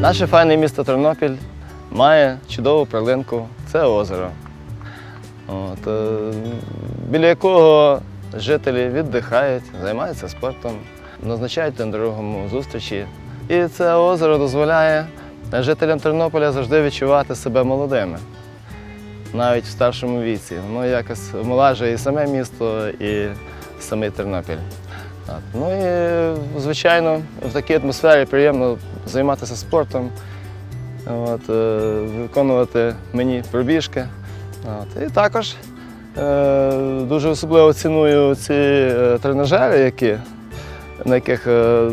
Наше файне місто Тернопіль має чудову перлинку це озеро, От, е, біля якого жителі віддихають, займаються спортом, назначають один другому зустрічі. І це озеро дозволяє жителям Тернополя завжди відчувати себе молодими, навіть в старшому віці. Воно якось омолажує і саме місто, і самий Тернопіль. Так. Ну і, звичайно, в такій атмосфері приємно займатися спортом, от, е, виконувати мені пробіжки. От. І також е, дуже особливо ціную ці е, тренажери, які, на яких е,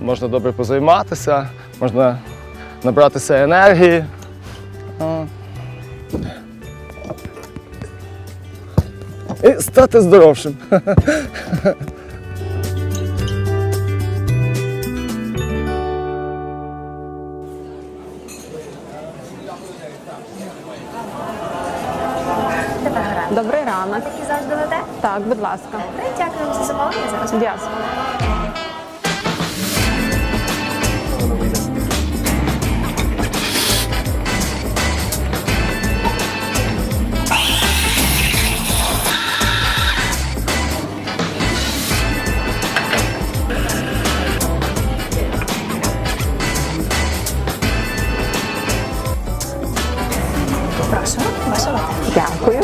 можна добре позайматися, можна набратися енергії. І стати здоровшим. Добрий ранок. Такі завжди веде? Так, будь ласка. Добре, дякую за замовлення. Зараз Дякую. Дякую.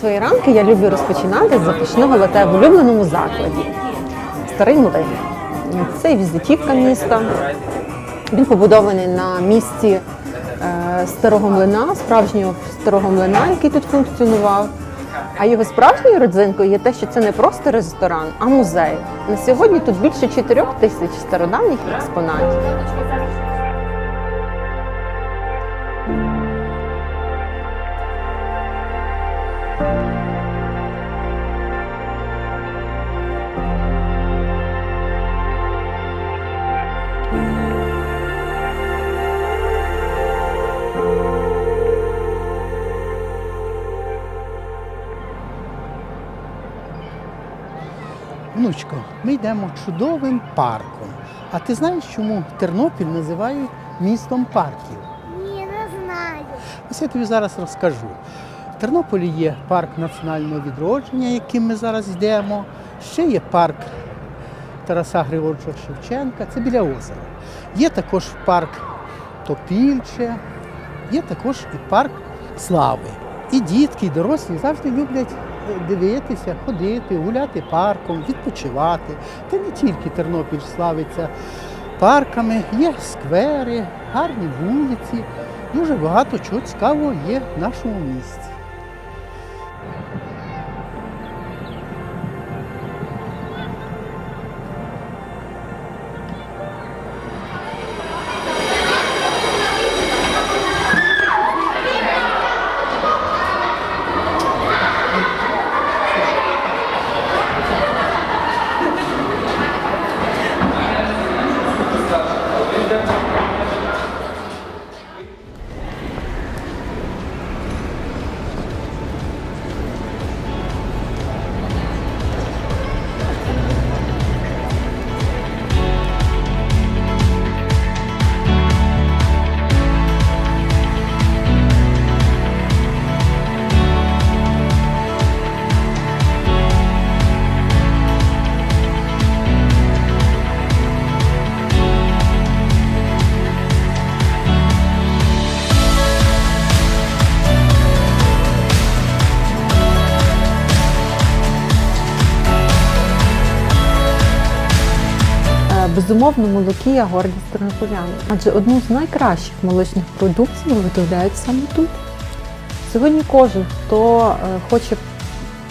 Свої ранки я люблю розпочинати з запашного лате в улюбленому закладі. Старий млин. Це візитівка міста. Він побудований на місці е, старого млина, справжнього старого млина, який тут функціонував. А його справжньою родзинкою є те, що це не просто ресторан, а музей. На сьогодні тут більше 4 тисяч стародавніх експонатів. Внучко, ми йдемо чудовим парком. А ти знаєш, чому Тернопіль називають містом парків? Ні, не знаю. Ось я тобі зараз розкажу. В Тернополі є парк національного відродження, яким ми зараз йдемо. Ще є парк Тараса Григоровича Шевченка, це біля озера. Є також парк Топільче, є також і парк Слави. І дітки, і дорослі завжди люблять дивитися, ходити, гуляти парком, відпочивати. Та не тільки Тернопіль славиться парками, є сквери, гарні вулиці. Дуже багато чого цікавого є в нашому місті. Безумовно, молокія гордість тернополяни, адже одну з найкращих молочних продуктів виготовляють саме тут. Сьогодні кожен, хто е, хоче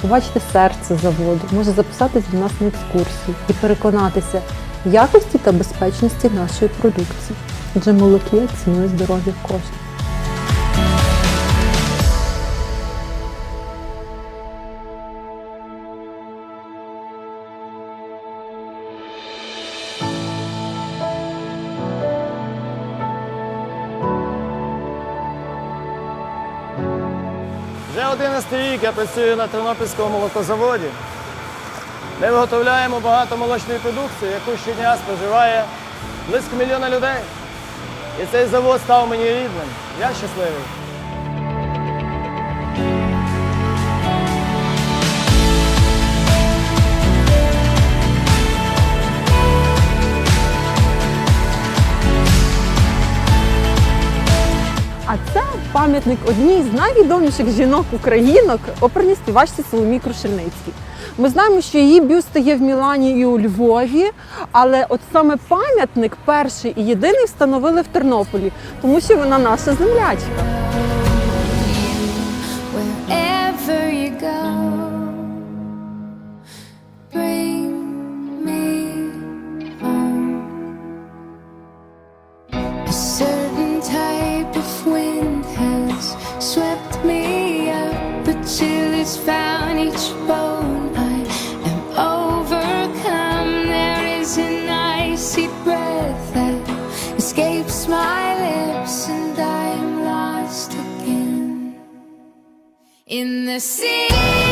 побачити серце заводу, може записатись до нас на екскурсію і переконатися якості та безпечності нашої продукції. Адже молокія цінує здоров'я кожного. Вже 11 рік я працюю на Тернопільському молокозаводі. Ми виготовляємо багато молочної продукції, яку щодня споживає близько мільйона людей. І цей завод став мені рідним. Я щасливий. А це пам'ятник одній з найвідоміших жінок українок, оперній співачці Соломії Крушельницькій. Ми знаємо, що її бюст є в Мілані і у Львові, але от саме пам'ятник перший і єдиний встановили в Тернополі, тому що вона наша землячка. wherever you go. It's found each bone, I am overcome. There is an icy breath that escapes my lips, and I am lost again. In the city